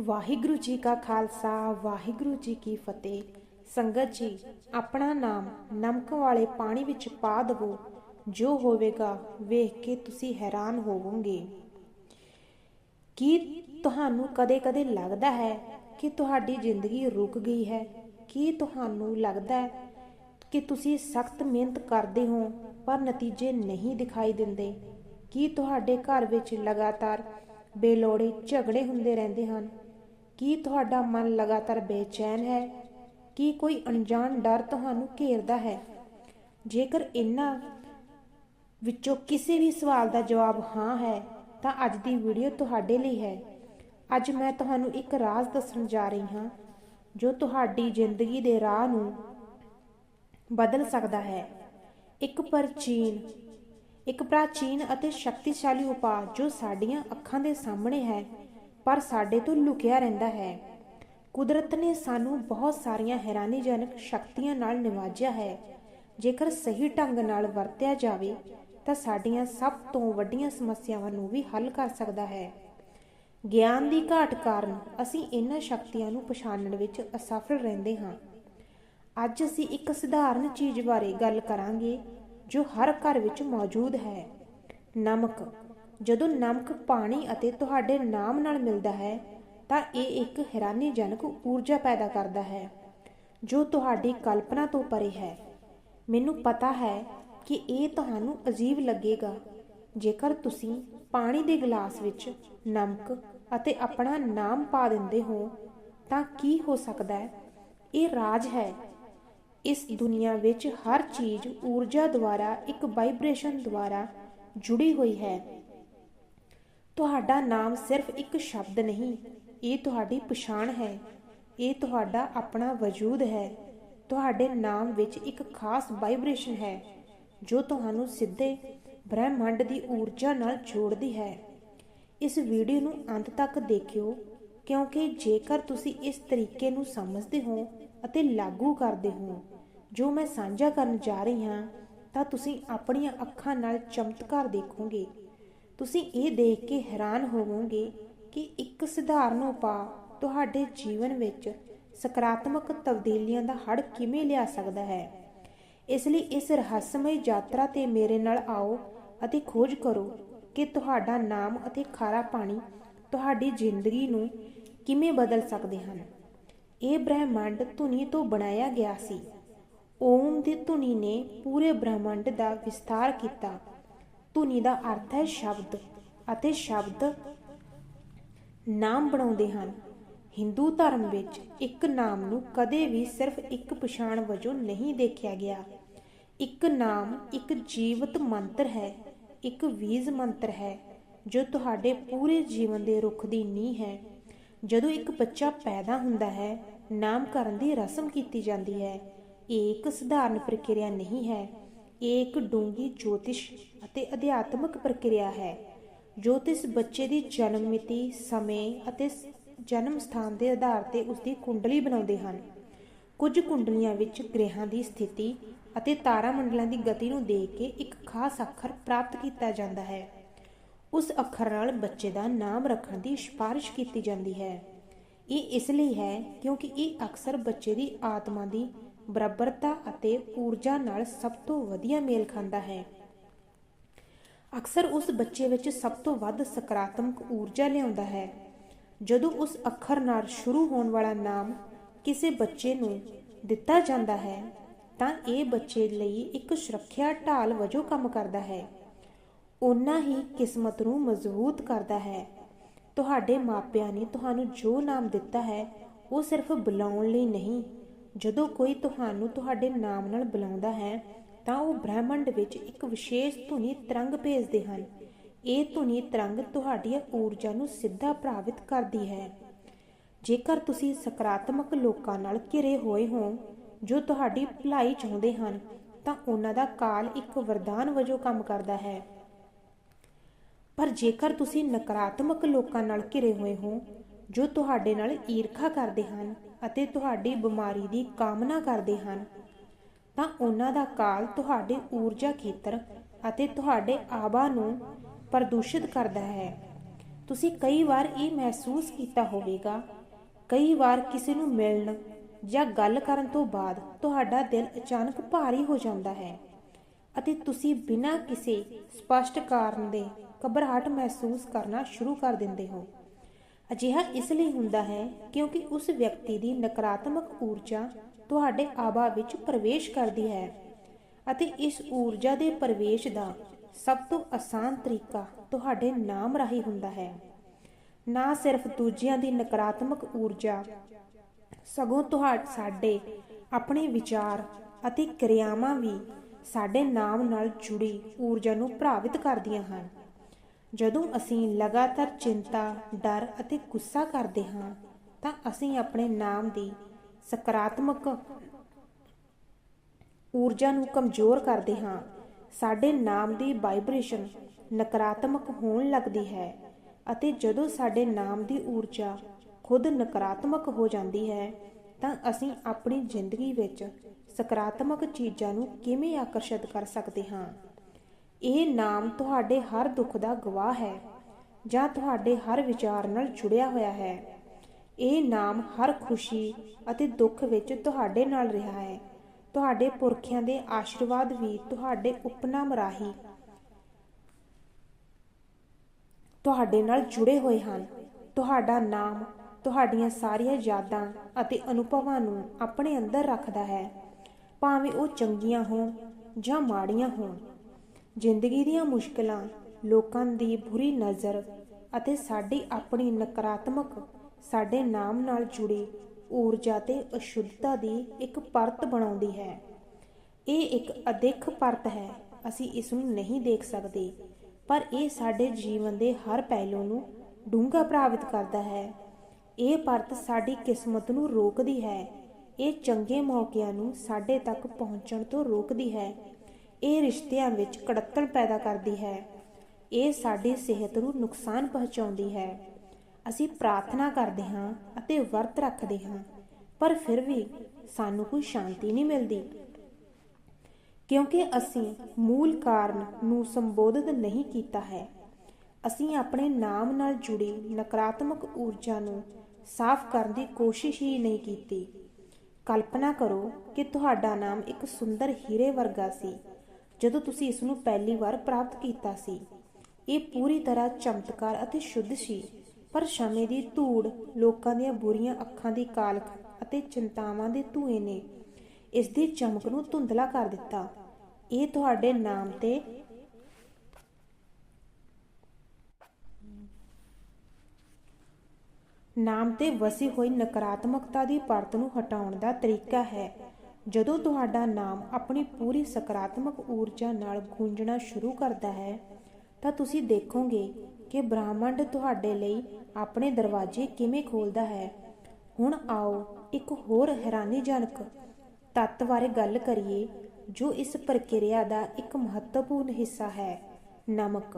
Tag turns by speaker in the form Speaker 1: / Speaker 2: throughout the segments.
Speaker 1: ਵਾਹਿਗੁਰੂ ਜੀ ਕਾ ਖਾਲਸਾ, ਵਾਹਿਗੁਰੂ ਜੀ ਕੀ ਫਤਿਹ। ਸੰਗਤ ਜੀ, ਆਪਣਾ ਨਾਮ ਨਮਕ ਵਾਲੇ ਪਾਣੀ ਵਿੱਚ ਪਾ ਦਵੋ। ਜੋ ਹੋਵੇਗਾ, ਵੇਖ ਕੇ ਤੁਸੀਂ ਹੈਰਾਨ ਹੋਵੋਗੇ। ਕੀ ਤੁਹਾਨੂੰ ਕਦੇ-ਕਦੇ ਲੱਗਦਾ ਹੈ ਕਿ ਤੁਹਾਡੀ ਜ਼ਿੰਦਗੀ ਰੁਕ ਗਈ ਹੈ? ਕੀ ਤੁਹਾਨੂੰ ਲੱਗਦਾ ਹੈ ਕਿ ਤੁਸੀਂ ਸਖਤ ਮਿਹਨਤ ਕਰਦੇ ਹੋ, ਪਰ ਨਤੀਜੇ ਨਹੀਂ ਦਿਖਾਈ ਦਿੰਦੇ? ਕੀ ਤੁਹਾਡੇ ਘਰ ਵਿੱਚ ਲਗਾਤਾਰ ਬੇਲੋੜੇ ਝਗੜੇ ਹੁੰਦੇ ਰਹਿੰਦੇ ਹਨ? ਕੀ ਤੁਹਾਡਾ ਮਨ ਲਗਾਤਾਰ ਬੇਚੈਨ ਹੈ? ਕੀ ਕੋਈ ਅਣਜਾਣ ਡਰ ਤੁਹਾਨੂੰ ਘੇਰਦਾ ਹੈ? ਜੇਕਰ ਇਹਨਾਂ ਵਿੱਚੋਂ ਕਿਸੇ ਵੀ ਸਵਾਲ ਦਾ ਜਵਾਬ ਹਾਂ ਹੈ, ਤਾਂ ਅੱਜ ਦੀ ਵੀਡੀਓ ਤੁਹਾਡੇ ਲਈ ਹੈ। ਅੱਜ ਮੈਂ ਤੁਹਾਨੂੰ ਇੱਕ ਰਾਜ਼ ਦੱਸਣ ਜਾ ਰਹੀ ਹਾਂ, ਜੋ ਤੁਹਾਡੀ ਜ਼ਿੰਦਗੀ ਦੇ ਰਾਹ ਨੂੰ ਬਦਲ ਸਕਦਾ ਹੈ। ਇੱਕ ਪ੍ਰਾਚੀਨ ਇੱਕ ਪ੍ਰਾਚੀਨ ਅਤੇ ਸ਼ਕਤੀਸ਼ਾਲੀ ਉਪਾਅ ਜੋ ਸਾਡੀਆਂ ਅੱਖਾਂ ਦੇ ਸਾਹਮਣੇ ਹੈ ਪਰ ਸਾਡੇ ਤੋਂ ਲੁਕਿਆ ਰਹਿੰਦਾ ਹੈ। ਕੁਦਰਤ ਨੇ ਸਾਨੂੰ ਬਹੁਤ ਸਾਰੀਆਂ ਹੈਰਾਨੀਜਨਕ ਸ਼ਕਤੀਆਂ ਨਾਲ ਨਿਵਾਜਿਆ ਹੈ। ਜੇਕਰ ਸਹੀ ਢੰਗ ਨਾਲ ਵਰਤਿਆ ਜਾਵੇ, ਤਾਂ ਸਾਡੀਆਂ ਸਭ ਤੋਂ ਵੱਡੀਆਂ ਸਮੱਸਿਆਵਾਂ ਨੂੰ ਵੀ ਹੱਲ ਕਰ ਸਕਦਾ ਹੈ। ਗਿਆਨ ਦੀ ਘਾਟ ਕਾਰਨ ਅਸੀਂ ਇਹਨਾਂ ਸ਼ਕਤੀਆਂ ਨੂੰ ਪਛਾਣਨ ਵਿੱਚ ਅਸਫਲ ਰਹਿੰਦੇ ਹਾਂ। ਅੱਜ ਅਸੀਂ ਇੱਕ ਸਧਾਰਨ ਚੀਜ਼ ਬਾਰੇ ਗੱਲ ਕਰਾਂਗੇ, ਜੋ ਹਰ ਘਰ ਵਿੱਚ ਮੌਜੂਦ ਹੈ। ਨਮਕ। ਜਦੋਂ ਨਮਕ, ਪਾਣੀ ਅਤੇ ਤੁਹਾਡੇ ਨਾਮ ਨਾਲ ਮਿਲਦਾ ਹੈ, ਤਾਂ ਇਹ ਇੱਕ ਹੈਰਾਨੀਜਨਕ ਊਰਜਾ ਪੈਦਾ ਕਰਦਾ ਹੈ, ਜੋ ਤੁਹਾਡੀ ਕਲਪਨਾ ਤੋਂ ਪਰੇ ਹੈ। ਮੈਨੂੰ ਪਤਾ ਹੈ ਕਿ ਇਹ ਤੁਹਾਨੂੰ ਅਜੀਬ ਲੱਗੇਗਾ, ਜੇਕਰ ਤੁਸੀਂ ਪਾਣੀ ਦੇ ਗਲਾਸ ਵਿੱਚ ਨਮਕ ਅਤੇ ਆਪਣਾ ਨਾਮ ਪਾ ਦਿੰਦੇ ਹੋ, ਤਾਂ ਕੀ ਹੋ ਸਕਦਾ ਹੈ? ਇਹ ਰਾਜ ਹੈ। ਇਸ ਦੁਨੀਆ ਵਿੱਚ ਹਰ ਚੀਜ਼ ਊਰਜਾ ਦੁਆਰਾ, ਇੱਕ ਵਾਈਬ੍ਰੇਸ਼ਨ ਦੁਆਰਾ ਜੁੜੀ ਹੋਈ ਹੈ। ਤੁਹਾਡਾ ਨਾਮ ਸਿਰਫ ਇੱਕ ਸ਼ਬਦ ਨਹੀਂ, ਇਹ ਤੁਹਾਡੀ ਪਛਾਣ ਹੈ। ਇਹ ਤੁਹਾਡਾ ਆਪਣਾ ਵਜੂਦ ਹੈ। ਤੁਹਾਡੇ ਨਾਮ ਵਿੱਚ ਇੱਕ ਖਾਸ ਵਾਈਬ੍ਰੇਸ਼ਨ ਹੈ, ਜੋ ਤੁਹਾਨੂੰ ਸਿੱਧੇ ਬ੍ਰਹਿਮੰਡ ਦੀ ਊਰਜਾ ਨਾਲ ਜੋੜਦੀ ਹੈ। ਇਸ ਵੀਡੀਓ ਨੂੰ ਅੰਤ ਤੱਕ ਦੇਖਿਓ, ਕਿਉਂਕਿ ਜੇਕਰ ਤੁਸੀਂ ਇਸ ਤਰੀਕੇ ਨੂੰ ਸਮਝਦੇ ਹੋ ਅਤੇ ਲਾਗੂ ਕਰਦੇ ਹੋ, ਜੋ ਮੈਂ ਸਾਂਝਾ ਕਰਨ ਜਾ ਰਹੀ ਹਾਂ, ਤਾਂ ਤੁਸੀਂ ਆਪਣੀਆਂ ਅੱਖਾਂ ਨਾਲ ਚਮਤਕਾਰ ਦੇਖੋਗੇ। ਤੁਸੀਂ ਇਹ ਦੇਖ ਕੇ ਹੈਰਾਨ ਹੋਵੋਗੇ ਕਿ ਇੱਕ ਸਧਾਰਨ ਉਪਾਅ ਤੁਹਾਡੇ ਜੀਵਨ ਵਿੱਚ ਸਕਾਰਾਤਮਕ ਤਬਦੀਲੀਆਂ ਦਾ ਹੜ ਕਿਵੇਂ ਲਿਆ ਸਕਦਾ ਹੈ। ਇਸ ਲਈ ਇਸ ਰਹੱਸਮਈ ਯਾਤਰਾ ਤੇ ਮੇਰੇ ਨਾਲ ਆਓ ਅਤੇ ਖੋਜ ਕਰੋ ਕਿ ਤੁਹਾਡਾ ਨਾਮ ਅਤੇ ਖਾਰਾ ਪਾਣੀ ਤੁਹਾਡੀ ਜ਼ਿੰਦਗੀ ਨੂੰ ਕਿਵੇਂ ਬਦਲ ਸਕਦੇ ਹਨ। ਇਹ ਬ੍ਰਹਿਮੰਡ ਧੁਨੀ ਤੋਂ ਬਣਾਇਆ ਗਿਆ ਸੀ। ਓਮ ਦੀ ਧੁਨੀ ਨੇ ਪੂਰੇ ਬ੍ਰਹਿਮੰਡ ਦਾ ਵਿਸਥਾਰ ਕੀਤਾ ਧੁਨੀ ਦਾ ਅਰਥ ਹੈ ਸ਼ਬਦ ਅਤੇ ਸ਼ਬਦ ਨਾਮ ਬਣਾਉਂਦੇ ਹਨ। ਹਿੰਦੂ ਧਰਮ ਵਿੱਚ ਇੱਕ ਨਾਮ ਨੂੰ ਕਦੇ ਵੀ ਸਿਰਫ ਇੱਕ ਪਛਾਣ ਵਜੋਂ ਨਹੀਂ ਦੇਖਿਆ ਗਿਆ। ਇੱਕ ਨਾਮ ਇੱਕ ਜੀਵਤ ਮੰਤਰ ਹੈ, ਇੱਕ ਵੀਜ਼ ਮੰਤਰ ਹੈ, ਜੋ ਤੁਹਾਡੇ ਪੂਰੇ ਜੀਵਨ ਦੇ ਰੁੱਖ ਦੀ ਨੀਂਹ ਹੈ। ਜਦੋਂ ਇੱਕ ਬੱਚਾ ਪੈਦਾ ਹੁੰਦਾ ਹੈ, ਨਾਮਕਰਨ ਦੀ ਰਸਮ ਕੀਤੀ ਜਾਂਦੀ ਹੈ। ਇਹ ਇੱਕ ਸਧਾਰਨ ਪ੍ਰਕਿਰਿਆ ਨਹੀਂ ਹੈ। ਇਹ ਇੱਕ ਡੂੰਗੀ ਜੋਤਿਸ਼ ਅਤੇ ਅਧਿਆਤਮਕ ਪ੍ਰਕਿਰਿਆ ਹੈ ਜੋਤਿਸ਼ ਬੱਚੇ ਦੀ ਜਨਮ ਮਿਤੀ, ਸਮੇਂ ਅਤੇ ਜਨਮ ਸਥਾਨ ਦੇ ਆਧਾਰ ਤੇ ਉਸ ਦੀ ਕੁੰਡਲੀ ਬਣਾਉਂਦੇ ਹਨ। ਕੁਝ ਕੁੰਡਲੀਆਂ ਵਿੱਚ ਗ੍ਰਹਿਾਂ ਦੀ ਸਥਿਤੀ ਅਤੇ ਤਾਰਾ ਮੰਡਲਾਂ ਦੀ ਗਤੀ ਨੂੰ ਦੇਖ ਕੇ ਇੱਕ ਖਾਸ ਅੱਖਰ ਪ੍ਰਾਪਤ ਕੀਤਾ ਜਾਂਦਾ ਹੈ। ਉਸ ਅੱਖਰ ਨਾਲ ਬੱਚੇ ਦਾ ਨਾਮ ਰੱਖਣ ਦੀ ਸਿਫਾਰਿਸ਼ ਕੀਤੀ ਜਾਂਦੀ ਹੈ। ਇਹ ਇਸ ਲਈ ਹੈ ਕਿਉਂਕਿ ਇਹ ਅਕਸਰ ਬੱਚੇ ਦੀ ਆਤਮਾ ਦੀ ਬਰਾਬਰਤਾ ਅਤੇ ਊਰਜਾ ਨਾਲ ਸਭ ਤੋਂ ਵਧੀਆ ਮੇਲ ਖਾਂਦਾ ਹੈ। ਅਕਸਰ ਉਸ ਬੱਚੇ ਵਿੱਚ ਸਭ ਤੋਂ ਵੱਧ ਸਕਾਰਾਤਮਕ ਊਰਜਾ ਲਿਆਉਂਦਾ ਹੈ। ਜਦੋਂ ਉਸ ਅੱਖਰ ਨਾਲ ਸ਼ੁਰੂ ਹੋਣ ਵਾਲਾ ਨਾਮ ਕਿਸੇ ਬੱਚੇ ਨੂੰ ਦਿੱਤਾ ਜਾਂਦਾ ਹੈ, ਤਾਂ ਇਹ ਬੱਚੇ ਲਈ ਇੱਕ ਸੁਰੱਖਿਆ ਢਾਲ ਵਜੋਂ ਕੰਮ ਕਰਦਾ ਹੈ। ਉਨਾ ਹੀ ਕਿਸਮਤ ਨੂੰ ਮਜ਼ਬੂਤ ਕਰਦਾ ਹੈ। ਤੁਹਾਡੇ ਮਾਪਿਆਂ ਨੇ ਤੁਹਾਨੂੰ ਜੋ ਨਾਮ ਦਿੱਤਾ ਹੈ, ਉਹ ਸਿਰਫ ਬੁਲਾਉਣ ਲਈ ਨਹੀਂ ਜਦੋਂ ਕੋਈ ਤੁਹਾਨੂੰ ਤੁਹਾਡੇ ਨਾਮ ਨਾਲ ਬੁਲਾਉਂਦਾ ਹੈ, ਤਾਂ ਉਹ ਬ੍ਰਹਿਮੰਡ ਵਿੱਚ ਇੱਕ ਵਿਸ਼ੇਸ਼ ਧੁਨੀ ਤਰੰਗ ਭੇਜਦੇ ਹਨ। ਇਹ ਧੁਨੀ ਤਰੰਗ ਤੁਹਾਡੀਆਂ ਊਰਜਾ ਨੂੰ ਸਿੱਧਾ ਪ੍ਰਭਾਵਿਤ ਕਰਦੀ ਹੈ। ਜੇਕਰ ਤੁਸੀਂ ਸਕਾਰਾਤਮਕ ਲੋਕਾਂ ਨਾਲ ਘਿਰੇ ਹੋਏ ਹੋ, ਜੋ ਤੁਹਾਡੀ ਭਲਾਈ ਚਾਹੁੰਦੇ ਹਨ, ਤਾਂ ਉਹਨਾਂ ਦਾ ਕਾਲ ਇੱਕ ਵਰਦਾਨ ਵਜੋਂ ਕੰਮ ਕਰਦਾ ਹੈ। ਪਰ ਜੇਕਰ ਤੁਸੀਂ ਨਕਾਰਾਤਮਕ ਲੋਕਾਂ ਨਾਲ ਘਿਰੇ ਹੋਏ ਹੋ, ਜੋ ਤੁਹਾਡੇ ਨਾਲ ਈਰਖਾ ਕਰਦੇ ਹਨ ਅਤੇ ਤੁਹਾਡੀ ਬਿਮਾਰੀ ਦੀ ਕਾਮਨਾ ਕਰਦੇ ਹਨ, ਤਾਂ ਉਹਨਾਂ ਦਾ ਕਾਲ ਤੁਹਾਡੇ ਊਰਜਾ ਖੇਤਰ ਅਤੇ ਤੁਹਾਡੇ ਆਭਾ ਨੂੰ ਪ੍ਰਦੂਸ਼ਿਤ ਕਰਦਾ ਹੈ। ਤੁਸੀਂ ਕਈ ਵਾਰ ਇਹ ਮਹਿਸੂਸ ਕੀਤਾ ਹੋਵੇਗਾ, ਕਈ ਵਾਰ ਕਿਸੇ ਨੂੰ ਮਿਲਣ ਜਾਂ ਗੱਲ ਕਰਨ ਤੋਂ ਬਾਅਦ ਤੁਹਾਡਾ ਦਿਲ ਅਚਾਨਕ ਭਾਰੀ ਹੋ ਜਾਂਦਾ ਹੈ ਅਤੇ ਤੁਸੀਂ ਬਿਨਾਂ ਕਿਸੇ ਸਪਸ਼ਟ ਕਾਰਨ ਦੇ ਘਬਰਾਹਟ ਮਹਿਸੂਸ ਕਰਨਾ ਸ਼ੁਰੂ ਕਰ ਦਿੰਦੇ ਹੋ। ਅਜਿਹਾ ਇਸ ਲਈ ਹੁੰਦਾ ਹੈ ਕਿਉਂਕਿ ਉਸ ਵਿਅਕਤੀ ਦੀ ਨਕਾਰਾਤਮਕ ਊਰਜਾ ਤੁਹਾਡੇ ਆਭਾ ਵਿੱਚ ਪ੍ਰਵੇਸ਼ ਕਰਦੀ ਹੈ ਅਤੇ ਇਸ ਊਰਜਾ ਦੇ ਪ੍ਰਵੇਸ਼ ਦਾ ਸਭ ਤੋਂ ਆਸਾਨ ਤਰੀਕਾ ਤੁਹਾਡੇ ਨਾਮ ਰਾਹੀਂ ਹੁੰਦਾ ਹੈ। ਨਾ ਸਿਰਫ ਦੂਜਿਆਂ ਦੀ ਨਕਾਰਾਤਮਕ ਊਰਜਾ, ਸਗੋਂ ਤੁਹਾਡੇ, ਸਾਡੇ ਆਪਣੇ ਵਿਚਾਰ ਅਤੇ ਕਿਰਿਆਵਾਂ ਵੀ ਸਾਡੇ ਨਾਮ ਨਾਲ ਜੁੜੀ ਊਰਜਾ ਨੂੰ ਪ੍ਰਭਾਵਿਤ ਕਰਦੀਆਂ ਹਨ। ਜਦੋਂ ਅਸੀਂ ਲਗਾਤਾਰ ਚਿੰਤਾ, ਡਰ ਅਤੇ ਗੁੱਸਾ ਕਰਦੇ ਹਾਂ, ਤਾਂ ਅਸੀਂ ਆਪਣੇ ਨਾਮ ਦੀ ਸਕਾਰਾਤਮਕ ਊਰਜਾ ਨੂੰ ਕਮਜ਼ੋਰ ਕਰਦੇ ਹਾਂ। ਸਾਡੇ ਨਾਮ ਦੀ ਵਾਈਬ੍ਰੇਸ਼ਨ ਨਕਾਰਾਤਮਕ ਹੋਣ ਲੱਗਦੀ ਹੈ ਅਤੇ ਜਦੋਂ ਸਾਡੇ ਨਾਮ ਦੀ ਊਰਜਾ ਖੁਦ ਨਕਾਰਾਤਮਕ ਹੋ ਜਾਂਦੀ ਹੈ, ਤਾਂ ਅਸੀਂ ਆਪਣੀ ਜ਼ਿੰਦਗੀ ਵਿੱਚ ਸਕਾਰਾਤਮਕ ਚੀਜ਼ਾਂ ਨੂੰ ਕਿਵੇਂ ਆਕਰਸ਼ਿਤ ਕਰ ਸਕਦੇ ਹਾਂ? ਇਹ ਨਾਮ ਤੁਹਾਡੇ ਹਰ ਦੁੱਖ ਦਾ ਗਵਾਹ ਹੈ ਜਾਂ ਤੁਹਾਡੇ ਹਰ ਵਿਚਾਰ ਨਾਲ ਜੁੜਿਆ ਹੋਇਆ ਹੈ। ਇਹ ਨਾਮ ਹਰ ਖੁਸ਼ੀ ਅਤੇ ਦੁੱਖ ਵਿੱਚ ਤੁਹਾਡੇ ਨਾਲ ਰਿਹਾ ਹੈ। ਤੁਹਾਡੇ ਪੁਰਖਿਆਂ ਦੇ ਆਸ਼ੀਰਵਾਦ ਵੀ ਤੁਹਾਡੇ ਉਪਨਾਮ ਰਾਹੀਂ ਤੁਹਾਡੇ ਨਾਲ ਜੁੜੇ ਹੋਏ ਹਨ। ਤੁਹਾਡਾ ਨਾਮ ਤੁਹਾਡੀਆਂ ਸਾਰੀਆਂ ਯਾਦਾਂ ਅਤੇ ਅਨੁਭਵਾਂ ਨੂੰ ਆਪਣੇ ਅੰਦਰ ਰੱਖਦਾ ਹੈ। ਭਾਵੇਂ ਉਹ ਚੰਗੀਆਂ ਹੋਣ ਜਾਂ ਮਾੜੀਆਂ ਹੋਣ ਜ਼ਿੰਦਗੀ ਦੀਆਂ ਮੁਸ਼ਕਲਾਂ, ਲੋਕਾਂ ਦੀ ਬੁਰੀ ਨਜ਼ਰ ਅਤੇ ਸਾਡੀ ਆਪਣੀ ਨਕਾਰਾਤਮਕ, ਸਾਡੇ ਨਾਮ ਨਾਲ ਜੁੜੀ ਊਰਜਾ ਤੇ ਅਸ਼ੁੱਧਤਾ ਦੀ ਇੱਕ ਪਰਤ ਬਣਾਉਂਦੀ ਹੈ। ਇਹ ਇੱਕ ਅਦਿੱਖ ਪਰਤ ਹੈ, ਅਸੀਂ ਇਸ ਨੂੰ ਨਹੀਂ ਦੇਖ ਸਕਦੇ, ਪਰ ਇਹ ਸਾਡੇ ਜੀਵਨ ਦੇ ਹਰ ਪਹਿਲੂ ਨੂੰ ਡੂੰਘਾ ਪ੍ਰਭਾਵਿਤ ਕਰਦਾ ਹੈ। ਇਹ ਪਰਤ ਸਾਡੀ ਕਿਸਮਤ ਨੂੰ ਰੋਕਦੀ ਹੈ, ਇਹ ਚੰਗੇ ਮੌਕਿਆਂ ਨੂੰ ਸਾਡੇ ਤੱਕ ਪਹੁੰਚਣ ਤੋਂ ਰੋਕਦੀ ਹੈ। ਇਹ ਰਿਸ਼ਤਿਆਂ ਵਿੱਚ ਕੜੱਤਣ ਪੈਦਾ ਕਰਦੀ ਹੈ। ਇਹ ਸਾਡੀ ਸਿਹਤ ਨੂੰ ਨੁਕਸਾਨ ਪਹੁੰਚਾਉਂਦੀ ਹੈ। ਅਸੀਂ ਪ੍ਰਾਰਥਨਾ ਕਰਦੇ ਹਾਂ ਅਤੇ ਵਰਤ ਰੱਖਦੇ ਹਾਂ, ਪਰ ਫਿਰ ਵੀ ਸਾਨੂੰ ਕੋਈ ਸ਼ਾਂਤੀ ਨਹੀਂ ਮਿਲਦੀ। ਕਿਉਂਕਿ ਅਸੀਂ ਮੂਲ ਕਾਰਨ ਨੂੰ ਸੰਬੋਧਿਤ ਨਹੀਂ ਕੀਤਾ ਹੈ। ਅਸੀਂ ਆਪਣੇ ਨਾਮ ਨਾਲ ਜੁੜੀ ਨਕਾਰਾਤਮਕ ਊਰਜਾ ਨੂੰ ਸਾਫ਼ ਕਰਨ ਦੀ ਕੋਸ਼ਿਸ਼ ਹੀ ਨਹੀਂ ਕੀਤੀ। ਕਲਪਨਾ ਕਰੋ ਕਿ ਤੁਹਾਡਾ ਨਾਮ ਇੱਕ ਸੁੰਦਰ ਹੀਰੇ ਵਰਗਾ ਸੀ। ਜਦੋਂ ਤੁਸੀਂ ਇਸ ਨੂੰ ਪਹਿਲੀ ਵਾਰ ਪ੍ਰਾਪਤ ਕੀਤਾ ਸੀ, ਇਹ ਪੂਰੀ ਤਰ੍ਹਾਂ ਚਮਤਕਾਰ ਅਤੇ ਸ਼ੁੱਧ ਸੀ। ਪਰ ਸਮੇਂ ਦੀ ਧੂੜ ਲੋਕਾਂ ਦੀਆਂ ਬੁਰੀਆਂ ਅੱਖਾਂ ਦੀ ਕਾਲਖ ਅਤੇ ਚਿੰਤਾਵਾਂ ਦੇ ਧੂਏ ਨੇ ਇਸ ਦੀ ਚਮਕ ਨੂੰ ਧੁੰਦਲਾ ਕਰ ਦਿੱਤਾ। ਇਹ ਤੁਹਾਡੇ ਨਾਮ ਤੇ ਨਾਮ ਤੇ ਵਸੀ ਹੋਈ ਨਕਾਰਾਤਮਕਤਾ ਦੀ ਪਰਤ ਨੂੰ ਹਟਾਉਣ ਦਾ ਤਰੀਕਾ ਹੈ। ਜਦੋਂ ਤੁਹਾਡਾ ਨਾਮ ਆਪਣੀ ਪੂਰੀ ਸਕਾਰਾਤਮਕ ਊਰਜਾ ਨਾਲ ਗੂੰਜਣਾ ਸ਼ੁਰੂ ਕਰਦਾ ਹੈ, ਤਾਂ ਤੁਸੀਂ ਦੇਖੋਗੇ ਕਿ ਬ੍ਰਹਮੰਡ ਤੁਹਾਡੇ ਲਈ ਆਪਣੇ ਦਰਵਾਜ਼ੇ ਕਿਵੇਂ ਖੋਲਦਾ ਹੈ। ਹੁਣ ਆਓ ਇੱਕ ਹੋਰ ਹੈਰਾਨੀਜਨਕ ਤੱਤ ਬਾਰੇ ਗੱਲ ਕਰੀਏ, ਜੋ ਇਸ ਪ੍ਰਕਿਰਿਆ ਦਾ ਇੱਕ ਮਹੱਤਵਪੂਰਨ ਹਿੱਸਾ ਹੈ, ਨਮਕ।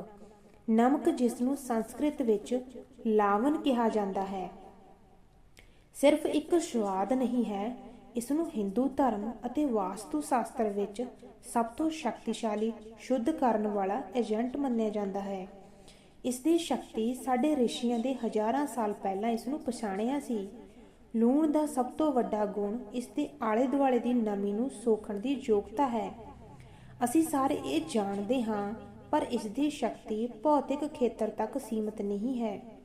Speaker 1: ਨਮਕ ਜਿਸ ਨੂੰ ਸੰਸਕ੍ਰਿਤ ਵਿੱਚ ਲਾਵਨ ਕਿਹਾ ਜਾਂਦਾ ਹੈ। ਸਿਰਫ ਇੱਕ ਸਵਾਦ ਨਹੀਂ ਹੈ ਇਸ ਨੂੰ ਹਿੰਦੂ ਧਰਮ ਅਤੇ ਵਾਸਤੂ ਸ਼ਾਸਤਰ ਵਿੱਚ ਸਭ ਤੋਂ ਸ਼ਕਤੀਸ਼ਾਲੀ, ਸ਼ੁੱਧ ਕਰਨ ਵਾਲਾ ਏਜੰਟ ਮੰਨਿਆ ਜਾਂਦਾ ਹੈ। ਇਸ ਦੀ ਸ਼ਕਤੀ ਸਾਡੇ ਰਿਸ਼ੀਆਂ ਦੇ ਹਜ਼ਾਰਾਂ ਸਾਲ ਪਹਿਲਾਂ ਇਸ ਨੂੰ ਪਛਾਣਿਆ ਸੀ। ਲੂਣ ਦਾ ਸਭ ਤੋਂ ਵੱਡਾ ਗੁਣ ਇਸ ਦੇ ਆਲੇ ਦੁਆਲੇ ਦੀ ਨਮੀ ਨੂੰ ਸੋਖਣ ਦੀ ਯੋਗਤਾ ਹੈ। ਅਸੀਂ ਸਾਰੇ ਇਹ ਜਾਣਦੇ ਹਾਂ, ਪਰ ਇਸ ਦੀ ਸ਼ਕਤੀ ਭੌਤਿਕ ਖੇਤਰ ਤੱਕ ਸੀਮਿਤ ਨਹੀਂ ਹੈ।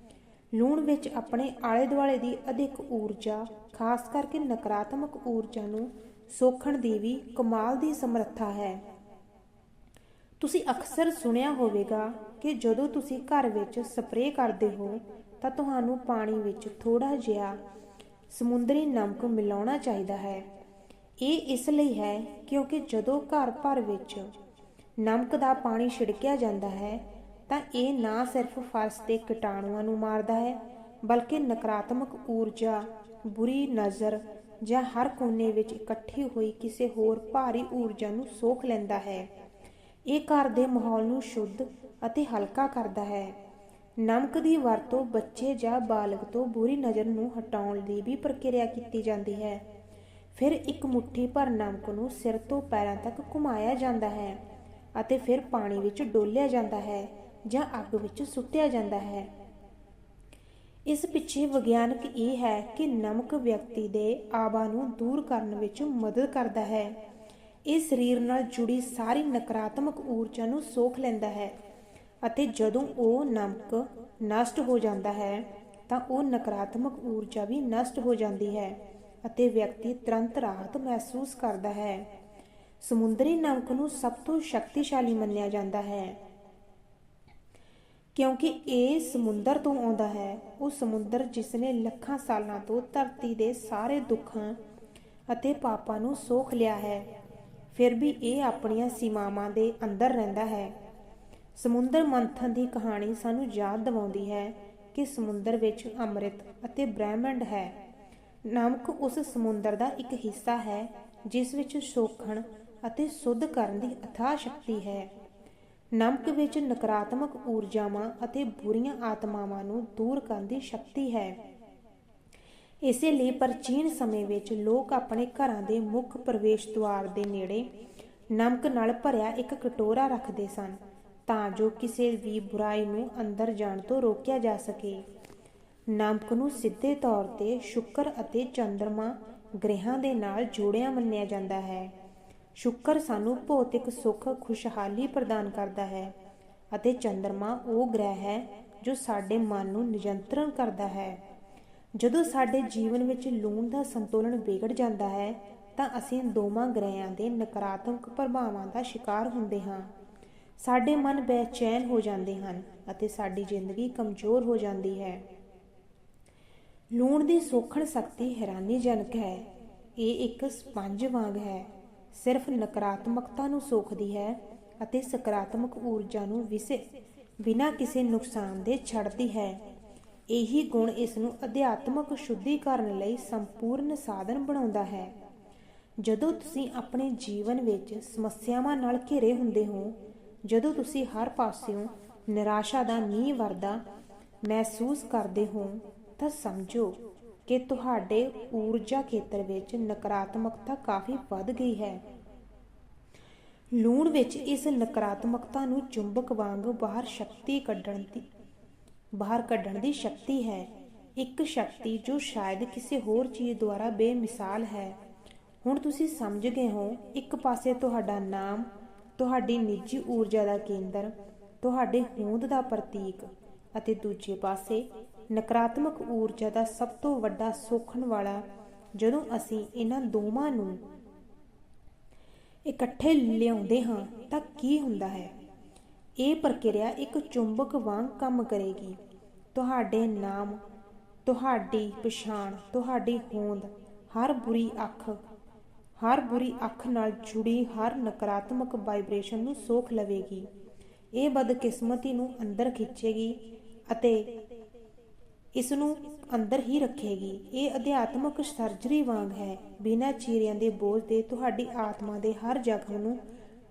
Speaker 1: ਲੂਣ ਵਿੱਚ ਆਪਣੇ ਆਲੇ ਦੁਆਲੇ ਦੀ ਅਧਿਕ ਊਰਜਾ, ਖਾਸ ਕਰਕੇ ਨਕਾਰਾਤਮਕ ਊਰਜਾ ਨੂੰ ਸੋਖਣ ਦੀ ਵੀ ਕਮਾਲ ਦੀ ਸਮਰੱਥਾ ਹੈ। ਤੁਸੀਂ ਅਕਸਰ ਸੁਣਿਆ ਹੋਵੇਗਾ ਕਿ ਜਦੋਂ ਤੁਸੀਂ ਘਰ ਵਿੱਚ ਸਪਰੇਅ ਕਰਦੇ ਹੋ, ਤਾਂ ਤੁਹਾਨੂੰ ਪਾਣੀ ਵਿੱਚ ਥੋੜਾ ਜਿਹਾ ਸਮੁੰਦਰੀ ਨਮਕ ਮਿਲਾਉਣਾ ਚਾਹੀਦਾ ਹੈ। ਇਹ ਇਸ ਲਈ ਹੈ ਕਿਉਂਕਿ ਜਦੋਂ ਘਰ ਭਰ ਵਿੱਚ ਨਮਕ ਦਾ ਪਾਣੀ ਛਿੜਕਿਆ ਜਾਂਦਾ ਹੈ ਤਾਂ ਇਹ ਨਾ ਸਿਰਫ ਫਰਸ਼ ਦੇ ਕੀਟਾਣੂਆਂ ਨੂੰ ਮਾਰਦਾ ਹੈ, ਬਲਕਿ ਨਕਾਰਾਤਮਕ ਊਰਜਾ, ਬੁਰੀ ਨਜ਼ਰ ਜਾਂ ਹਰ ਕੋਨੇ ਵਿੱਚ ਇਕੱਠੀ ਹੋਈ ਕਿਸੇ ਹੋਰ ਭਾਰੀ ਊਰਜਾ ਨੂੰ ਸੋਖ ਲੈਂਦਾ ਹੈ। ਇਹ ਘਰ ਦੇ ਮਾਹੌਲ ਨੂੰ ਸ਼ੁੱਧ ਅਤੇ ਹਲਕਾ ਕਰਦਾ ਹੈ। ਨਮਕ ਦੀ ਵਰਤੋਂ ਬੱਚੇ ਜਾਂ ਬਾਲਗ ਤੋਂ ਬੁਰੀ ਨਜ਼ਰ ਨੂੰ ਹਟਾਉਣ ਦੀ ਵੀ ਪ੍ਰਕਿਰਿਆ ਕੀਤੀ ਜਾਂਦੀ ਹੈ। ਫਿਰ ਇੱਕ ਮੁਠੀ ਭਰ ਨਮਕ ਨੂੰ ਸਿਰ ਤੋਂ ਪੈਰਾਂ ਤੱਕ ਘੁਮਾਇਆ ਜਾਂਦਾ ਹੈ ਅਤੇ ਫਿਰ ਪਾਣੀ ਵਿੱਚ ਡੋਲਿਆ ਜਾਂਦਾ ਹੈ। ਜਾਂ ਅੱਗ ਵਿੱਚ ਸੁੱਟਿਆ ਜਾਂਦਾ ਹੈ। ਇਸ ਪਿੱਛੇ ਵਿਗਿਆਨਕ ਇਹ ਹੈ ਕਿ ਨਮਕ ਵਿਅਕਤੀ ਦੇ ਆਬਾ ਨੂੰ ਦੂਰ ਕਰਨ ਵਿੱਚ ਮਦਦ ਕਰਦਾ ਹੈ। ਇਹ ਸਰੀਰ ਨਾਲ ਜੁੜੀ ਸਾਰੀ ਨਕਾਰਾਤਮਕ ਊਰਜਾ ਨੂੰ ਸੋਖ ਲੈਂਦਾ ਹੈ ਅਤੇ ਜਦੋਂ ਉਹ ਨਮਕ ਨਸ਼ਟ ਹੋ ਜਾਂਦਾ ਹੈ, ਤਾਂ ਉਹ ਨਕਾਰਾਤਮਕ ਊਰਜਾ ਵੀ ਨਸ਼ਟ ਹੋ ਜਾਂਦੀ ਹੈ ਅਤੇ ਵਿਅਕਤੀ ਤੁਰੰਤ ਰਾਹਤ ਮਹਿਸੂਸ ਕਰਦਾ ਹੈ। ਸਮੁੰਦਰੀ ਨਮਕ ਨੂੰ ਸਭ ਤੋਂ ਸ਼ਕਤੀਸ਼ਾਲੀ ਮੰਨਿਆ ਜਾਂਦਾ ਹੈ। ਕਿਉਂਕਿ ਇਹ ਸਮੁੰਦਰ ਤੋਂ ਆਉਂਦਾ ਹੈ। ਉਹ ਸਮੁੰਦਰ ਜਿਸ ਨੇ ਲੱਖਾਂ ਸਾਲਾਂ ਤੋਂ ਧਰਤੀ ਦੇ ਸਾਰੇ ਦੁੱਖਾਂ ਅਤੇ ਪਾਪਾਂ ਨੂੰ ਸੋਖ ਲਿਆ ਹੈ, ਫਿਰ ਵੀ ਇਹ ਆਪਣੀਆਂ ਸੀਮਾਵਾਂ ਦੇ ਅੰਦਰ ਰਹਿੰਦਾ ਹੈ। ਸਮੁੰਦਰ ਮੰਥਨ ਦੀ ਕਹਾਣੀ ਸਾਨੂੰ ਯਾਦ ਦਿਵਾਉਂਦੀ ਹੈ ਕਿ ਸਮੁੰਦਰ ਵਿੱਚ ਅੰਮ੍ਰਿਤ ਅਤੇ ਬ੍ਰਹਿਮੰਡ ਹੈ। ਨਮਕ ਉਸ ਸਮੁੰਦਰ ਦਾ ਇੱਕ ਹਿੱਸਾ ਹੈ, ਜਿਸ ਵਿੱਚ ਸੋਖਣ ਅਤੇ ਸੁੱਧ ਕਰਨ ਦੀ ਅਥਾਹ ਸ਼ਕਤੀ ਹੈ। ਨਮਕ ਵਿੱਚ ਨਕਾਰਾਤਮਕ ਊਰਜਾਵਾਂ ਅਤੇ ਬੁਰੀਆਂ ਆਤਮਾਵਾਂ ਨੂੰ ਦੂਰ ਕਰਨ ਦੀ ਸ਼ਕਤੀ ਹੈ। ਇਸੇ ਲਈ ਪ੍ਰਾਚੀਨ ਸਮੇਂ ਵਿੱਚ ਲੋਕ ਆਪਣੇ ਘਰਾਂ ਦੇ ਮੁੱਖ ਪ੍ਰਵੇਸ਼ ਦੁਆਰ ਦੇ ਨੇੜੇ ਨਮਕ ਨਾਲ ਭਰਿਆ ਇੱਕ ਕਟੋਰਾ ਰੱਖਦੇ ਸਨ ਤਾਂ ਜੋ ਕਿਸੇ ਵੀ ਬੁਰਾਈ ਨੂੰ ਅੰਦਰ ਜਾਣ ਤੋਂ ਰੋਕਿਆ ਜਾ ਸਕੇ। ਨਮਕ ਨੂੰ ਸਿੱਧੇ ਤੌਰ ਤੇ ਸ਼ੁੱਕਰ ਅਤੇ ਚੰ드ਰਮਾ ਗ੍ਰਹਿਾਂ ਦੇ ਨਾਲ ਜੋੜਿਆ ਮੰਨਿਆ ਜਾਂਦਾ ਹੈ। ਸ਼ੁੱਕਰ ਸਾਨੂੰ ਭੌਤਿਕ ਸੁੱਖ, ਖੁਸ਼ਹਾਲੀ ਪ੍ਰਦਾਨ ਕਰਦਾ ਹੈ ਅਤੇ ਚੰ드ਰਮਾ ਉਹ ਗ੍ਰਹਿ ਹੈ ਜੋ ਸਾਡੇ ਮਨ ਨੂੰ ਨਿਯੰਤਰਣ ਕਰਦਾ ਹੈ। ਜਦੋਂ ਸਾਡੇ ਜੀਵਨ ਵਿੱਚ ਲੂਣ ਦਾ ਸੰਤੁਲਨ ਵਿਗੜ ਜਾਂਦਾ ਹੈ, ਤਾਂ ਅਸੀਂ ਦੋਵਾਂ ਗ੍ਰਹਿਆਂ ਦੇ ਨਕਾਰਾਤਮਕ ਪ੍ਰਭਾਵਾਂ ਦਾ ਸ਼ਿਕਾਰ ਹੁੰਦੇ ਹਾਂ। ਸਾਡੇ ਮਨ ਬੇਚੈਨ ਹੋ ਜਾਂਦੇ ਹਨ ਅਤੇ ਸਾਡੀ ਜ਼ਿੰਦਗੀ ਕਮਜ਼ੋਰ ਹੋ ਜਾਂਦੀ ਹੈ। ਲੂਣ ਦੀ ਸੋਖਣ ਸ਼ਕਤੀ ਹੈਰਾਨੀਜਨਕ ਹੈ। ਇਹ ਇੱਕ ਸਪੰਜ ਵਾਂਗ ਹੈ। ਸਿਰਫ ਨਕਾਰਾਤਮਕਤਾ ਨੂੰ ਸੋਖਦੀ ਹੈ ਅਤੇ ਸਕਾਰਾਤਮਕ ਊਰਜਾ ਨੂੰ ਵਿਸੇ, ਬਿਨਾਂ ਕਿਸੇ ਨੁਕਸਾਨ ਦੇ ਛੱਡਦੀ ਹੈ। ਇਹੀ ਗੁਣ ਇਸ ਨੂੰ ਅਧਿਆਤਮਕ ਸ਼ੁੱਧੀਕਰਨ ਲਈ ਸੰਪੂਰਨ ਸਾਧਨ ਬਣਾਉਂਦਾ ਹੈ। ਜਦੋਂ ਤੁਸੀਂ ਆਪਣੇ ਜੀਵਨ ਵਿੱਚ ਸਮੱਸਿਆਵਾਂ ਨਾਲ ਘਿਰੇ ਹੁੰਦੇ ਹੋ, ਜਦੋਂ ਤੁਸੀਂ ਹਰ ਪਾਸਿਓਂ ਨਿਰਾਸ਼ਾ ਦਾ ਨੀਂਹ ਵਰਦਾ ਮਹਿਸੂਸ ਕਰਦੇ ਹੋ, ਤਾਂ ਸਮਝੋ ਕਿ ਤੁਹਾਡੇ ਊਰਜਾ ਖੇਤਰ ਵਿੱਚ ਨਕਾਰਾਤਮਕਤਾ ਕਾਫੀ ਵੱਧ ਗਈ ਹੈ। ਲੂਣ ਵਿੱਚ ਇਸ ਨਕਾਰਾਤਮਕਤਾ ਨੂੰ ਚੁੰਬਕ ਵਾਂਗ ਬਾਹਰ ਸ਼ਕਤੀ ਕੱਢਣ ਦੀ ਬਾਹਰ ਕੱਢਣ ਦੀ ਸ਼ਕਤੀ ਹੈ। ਇੱਕ ਸ਼ਕਤੀ ਜੋ ਸ਼ਾਇਦ ਕਿਸੇ ਹੋਰ ਚੀਜ਼ ਦੁਆਰਾ ਬੇਮਿਸਾਲ ਹੈ। ਹੁਣ ਤੁਸੀਂ ਸਮਝ ਗਏ ਹੋ, ਇੱਕ ਪਾਸੇ ਤੁਹਾਡਾ ਨਾਮ, ਤੁਹਾਡੀ ਨਿੱਜੀ ਊਰਜਾ ਦਾ ਕੇਂਦਰ, ਤੁਹਾਡੇ ਹੋਂਦ ਦਾ ਪ੍ਰਤੀਕ ਅਤੇ ਦੂਜੇ ਪਾਸੇ ਨਕਾਰਾਤਮਕ ਊਰਜਾ ਦਾ ਸਭ ਤੋਂ ਵੱਡਾ ਸੋਖਣ ਵਾਲਾ ਜਦੋਂ ਅਸੀਂ ਇਹਨਾਂ ਦੋਵਾਂ ਨੂੰ ਇਕੱਠੇ ਲਿਆਉਂਦੇ ਹਾਂ ਤਾਂ ਕੀ ਹੁੰਦਾ ਹੈ? ਇਹ ਪ੍ਰਕਿਰਿਆ ਇੱਕ ਚੁੰਬਕ ਵਾਂਗ ਕੰਮ ਕਰੇਗੀ। ਤੁਹਾਡੇ ਨਾਮ, ਤੁਹਾਡੀ ਪਛਾਣ, ਤੁਹਾਡੀ ਹੋਂਦ, ਹਰ ਬੁਰੀ ਅੱਖ, ਹਰ ਬੁਰੀ ਅੱਖ ਨਾਲ ਜੁੜੀ ਹਰ ਨਕਾਰਾਤਮਕ ਵਾਈਬ੍ਰੇਸ਼ਨ ਨੂੰ ਸੋਖ ਲਵੇਗੀ। ਇਹ ਬਦਕਿਸਮਤੀ ਨੂੰ ਅੰਦਰ ਖਿੱਚੇਗੀ ਅਤੇ ਇਸ ਨੂੰ ਅੰਦਰ ਹੀ ਰੱਖੇਗੀ। ਇਹ ਅਧਿਆਤਮਕ ਸਰਜਰੀ ਵਾਂਗ ਹੈ। ਬਿਨਾਂ ਚੀਰਿਆਂ ਦੇ ਬੋਝ ਦੇ ਤੁਹਾਡੀ ਆਤਮਾ ਦੇ ਹਰ ਜ਼ਖਮ ਨੂੰ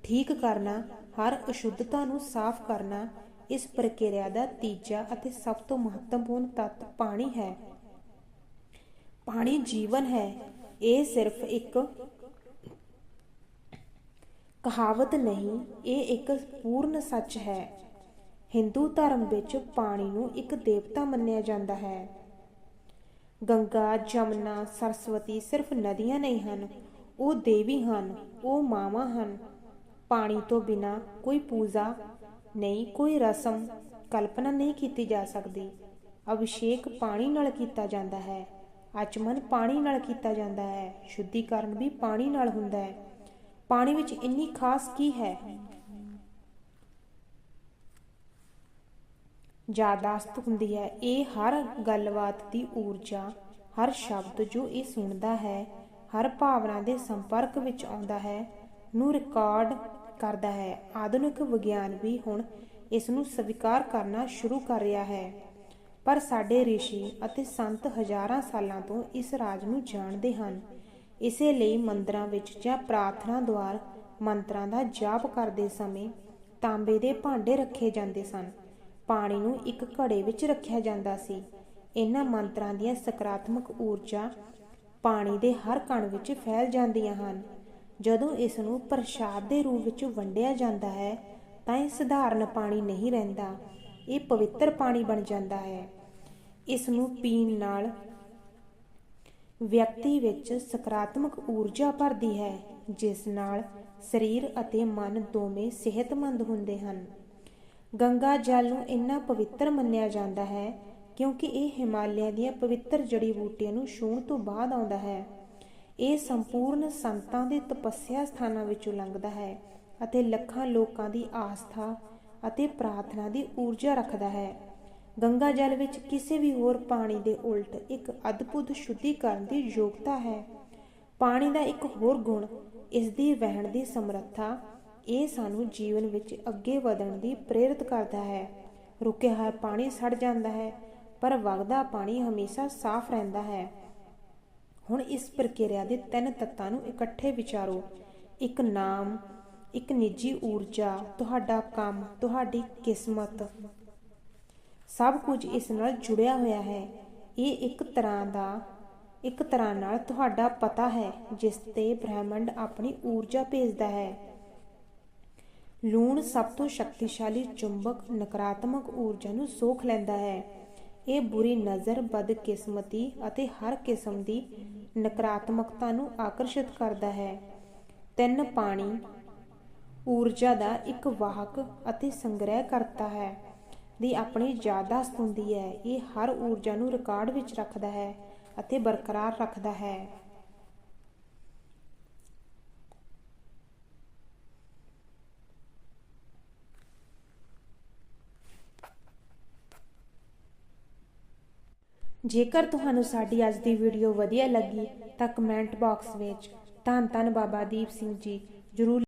Speaker 1: ਠੀਕ ਕਰਨਾ, ਹਰ ਅਸ਼ੁੱਧਤਾ ਨੂੰ ਸਾਫ਼ ਕਰਨਾ, ਇਸ ਪ੍ਰਕਿਰਿਆ ਦਾ ਤੀਜਾ ਅਤੇ ਸਭ ਤੋਂ ਮਹੱਤਵਪੂਰਨ ਤੱਤ ਪਾਣੀ ਹੈ। ਪਾਣੀ ਜੀਵਨ ਹੈ। ਇਹ ਸਿਰਫ ਇੱਕ ਕਹਾਵਤ ਨਹੀਂ, ਇਹ ਇੱਕ ਪੂਰਨ ਸੱਚ ਹੈ। ਹਿੰਦੂ ਧਰਮ ਵਿੱਚ ਪਾਣੀ ਨੂੰ ਇੱਕ ਦੇਵਤਾ ਮੰਨਿਆ ਜਾਂਦਾ ਹੈ। ਗੰਗਾ, ਜਮਨਾ, ਸਰਸਵਤੀ ਸਿਰਫ ਨਦੀਆਂ ਨਹੀਂ ਹਨ, ਉਹ ਦੇਵੀ ਹਨ, ਉਹ ਮਾਵਾਂ ਹਨ। ਪਾਣੀ ਤੋਂ ਬਿਨਾ ਕੋਈ ਪੂਜਾ ਨਹੀਂ, ਕੋਈ ਰਸਮ, ਕਲਪਨਾ ਨਹੀਂ ਕੀਤੀ ਜਾ ਸਕਦੀ। ਅਭਿਸ਼ੇਕ ਪਾਣੀ ਨਾਲ ਕੀਤਾ ਜਾਂਦਾ ਹੈ ਅਚਮਨ ਪਾਣੀ ਨਾਲ ਕੀਤਾ ਜਾਂਦਾ ਹੈ, ਸ਼ੁੱਧੀਕਰਨ ਵੀ ਪਾਣੀ ਨਾਲ ਹੁੰਦਾ ਹੈ। ਪਾਣੀ ਵਿੱਚ ਇੰਨੀ ਖਾਸ ਕੀ ਹੈ? ਯਾਦਾਸ਼ਤ ਹੁੰਦੀ ਹੈ। ਇਹ ਹਰ ਗੱਲਬਾਤ ਦੀ ਊਰਜਾ, ਹਰ ਸ਼ਬਦ ਜੋ ਇਹ ਸੁਣਦਾ ਹੈ, ਹਰ ਭਾਵਨਾ ਦੇ ਸੰਪਰਕ ਵਿੱਚ ਆਉਂਦਾ ਹੈ, ਨੂੰ ਰਿਕਾਰਡ ਕਰਦਾ ਹੈ। ਆਧੁਨਿਕ ਵਿਗਿਆਨ ਵੀ ਹੁਣ ਇਸ ਨੂੰ ਸਵੀਕਾਰ ਕਰਨਾ ਸ਼ੁਰੂ ਕਰ ਰਿਹਾ ਹੈ। ਪਰ ਸਾਡੇ ઋષਿ ਅਤੇ ਸੰਤ ਹਜ਼ਾਰਾਂ ਸਾਲਾਂ ਤੋਂ ਇਸ ਰਾਜ ਨੂੰ ਜਾਣਦੇ ਹਨ। ਇਸੇ ਲਈ ਮੰਦਰਾਂ ਵਿੱਚ ਜਾਂ ਪ੍ਰਾਰਥਨਾ ਦੁਆਰ ਮੰਤਰਾਂ ਦਾ ਜਾਪ ਕਰਦੇ ਸਮੇਂ ਤਾਂਬੇ ਦੇ ਭਾਂਡੇ ਰੱਖੇ ਜਾਂਦੇ ਸਨ। ਪਾਣੀ ਨੂੰ ਇੱਕ ਘੜੇ ਵਿੱਚ ਰੱਖਿਆ ਜਾਂਦਾ ਸੀ। ਇਹਨਾਂ ਮੰਤਰਾਂ ਦੀਆਂ ਸਕਾਰਾਤਮਕ ਊਰਜਾ ਪਾਣੀ ਦੇ ਹਰ ਕਣ ਵਿੱਚ ਫੈਲ ਜਾਂਦੀਆਂ ਹਨ। ਜਦੋਂ ਇਸ ਨੂੰ ਪ੍ਰਸ਼ਾਦ ਦੇ ਰੂਪ ਵਿੱਚ ਵੰਡਿਆ ਜਾਂਦਾ ਹੈ, ਤਾਂ ਇਹ ਸਧਾਰਨ ਪਾਣੀ ਨਹੀਂ ਰਹਿੰਦਾ, ਇਹ ਪਵਿੱਤਰ ਪਾਣੀ ਬਣ ਜਾਂਦਾ ਹੈ। ਇਸ ਨੂੰ ਪੀਣ ਨਾਲ ਵਿਅਕਤੀ ਵਿੱਚ ਸਕਾਰਾਤਮਕ ਊਰਜਾ ਭਰਦੀ ਹੈ, ਜਿਸ ਨਾਲ ਸਰੀਰ ਅਤੇ ਮਨ ਦੋਵੇਂ ਸਿਹਤਮੰਦ ਹੁੰਦੇ ਹਨ। ਗੰਗਾ ਜਲ ਨੂੰ ਇੰਨਾ ਪਵਿੱਤਰ ਮੰਨਿਆ ਜਾਂਦਾ ਹੈ ਕਿਉਂਕਿ ਇਹ ਹਿਮਾਲਿਆ ਦੀਆਂ ਪਵਿੱਤਰ ਜੜੀ ਬੂਟੀਆਂ ਨੂੰ ਛੂਹਣ ਤੋਂ ਬਾਅਦ ਆਉਂਦਾ ਹੈ। ਇਹ ਸੰਪੂਰਨ ਸੰਤਾਂ ਦੇ ਤਪੱਸਿਆ ਸਥਾਨਾਂ ਵਿੱਚੋਂ ਲੰਘਦਾ ਹੈ ਅਤੇ ਲੱਖਾਂ ਲੋਕਾਂ ਦੀ ਆਸਥਾ ਅਤੇ ਪ੍ਰਾਰਥਨਾ ਦੀ ਊਰਜਾ ਰੱਖਦਾ ਹੈ। ਗੰਗਾ ਜਲ ਵਿੱਚ ਕਿਸੇ ਵੀ ਹੋਰ ਪਾਣੀ ਦੇ ਉਲਟ ਇੱਕ ਅਦਭੁਤ ਸ਼ੁੱਧੀਕਰਨ ਦੀ ਯੋਗਤਾ ਹੈ। ਪਾਣੀ ਦਾ ਇੱਕ ਹੋਰ ਗੁਣ, ਇਸ ਦੀ ਵਹਿਣ ਦੀ ਸਮਰੱਥਾ ਇਹ ਸਾਨੂੰ ਜੀਵਨ ਵਿੱਚ ਅੱਗੇ ਵਧਣ ਦੀ ਪ੍ਰੇਰਿਤ ਕਰਦਾ ਹੈ। ਰੁਕਿਆ ਹੋਇਆ ਪਾਣੀ ਸੜ ਜਾਂਦਾ ਹੈ, ਪਰ ਵਗਦਾ ਪਾਣੀ ਹਮੇਸ਼ਾ ਸਾਫ਼ ਰਹਿੰਦਾ ਹੈ। ਹੁਣ ਇਸ ਪ੍ਰਕਿਰਿਆ ਦੇ ਤਿੰਨ ਤੱਤਾਂ ਨੂੰ ਇਕੱਠੇ ਵਿਚਾਰੋ। ਇੱਕ ਨਾਮ, ਇੱਕ ਨਿੱਜੀ ਊਰਜਾ, ਤੁਹਾਡਾ ਕੰਮ, ਤੁਹਾਡੀ ਕਿਸਮਤ। ਸਭ ਕੁਝ ਇਸ ਨਾਲ ਜੁੜਿਆ ਹੋਇਆ ਹੈ। ਇਹ ਇੱਕ ਤਰ੍ਹਾਂ ਦਾ, ਇੱਕ ਤਰ੍ਹਾਂ ਨਾਲ ਤੁਹਾਡਾ ਪਤਾ ਹੈ, ਜਿਸ ਤੇ ਬ੍ਰਹਿਮੰਡ ਆਪਣੀ ਊਰਜਾ ਭੇਜਦਾ ਹੈ। ਲੂਣ ਸਭ ਤੋਂ ਸ਼ਕਤੀਸ਼ਾਲੀ ਚੁੰਬਕ ਨਕਾਰਾਤਮਕ ਊਰਜਾ ਨੂੰ ਸੋਖ ਲੈਂਦਾ ਹੈ। ਇਹ ਬੁਰੀ ਨਜ਼ਰ, ਬਦਕਿਸਮਤੀ ਅਤੇ ਹਰ ਕਿਸਮ ਦੀ ਨਕਾਰਾਤਮਕਤਾ ਨੂੰ ਆਕਰਸ਼ਿਤ ਕਰਦਾ ਹੈ। ਤਿੰਨ ਪਾਣੀ ਊਰਜਾ ਦਾ ਇੱਕ ਵਾਹਕ ਅਤੇ ਸੰਗ੍ਰਹਿ ਕਰਤਾ ਹੈ, ਦੀ ਆਪਣੀ ਯਾਦਾਸ਼ਤ ਹੁੰਦੀ ਹੈ। ਇਹ ਹਰ ਊਰਜਾ ਨੂੰ ਰਿਕਾਰਡ ਵਿੱਚ ਰੱਖਦਾ ਹੈ ਅਤੇ ਬਰਕਰਾਰ ਰੱਖਦਾ ਹੈ। ਜੇਕਰ ਤੁਹਾਨੂੰ ਸਾਡੀ ਅੱਜ ਦੀ ਵੀਡੀਓ ਵਧੀਆ ਲੱਗੀ ਤਾਂ ਕਮੈਂਟ ਬਾਕਸ ਵਿੱਚ ਧੰਨ ਧੰਨ ਬਾਬਾ ਦੀਪ ਸਿੰਘ ਜੀ ਜ਼ਰੂਰ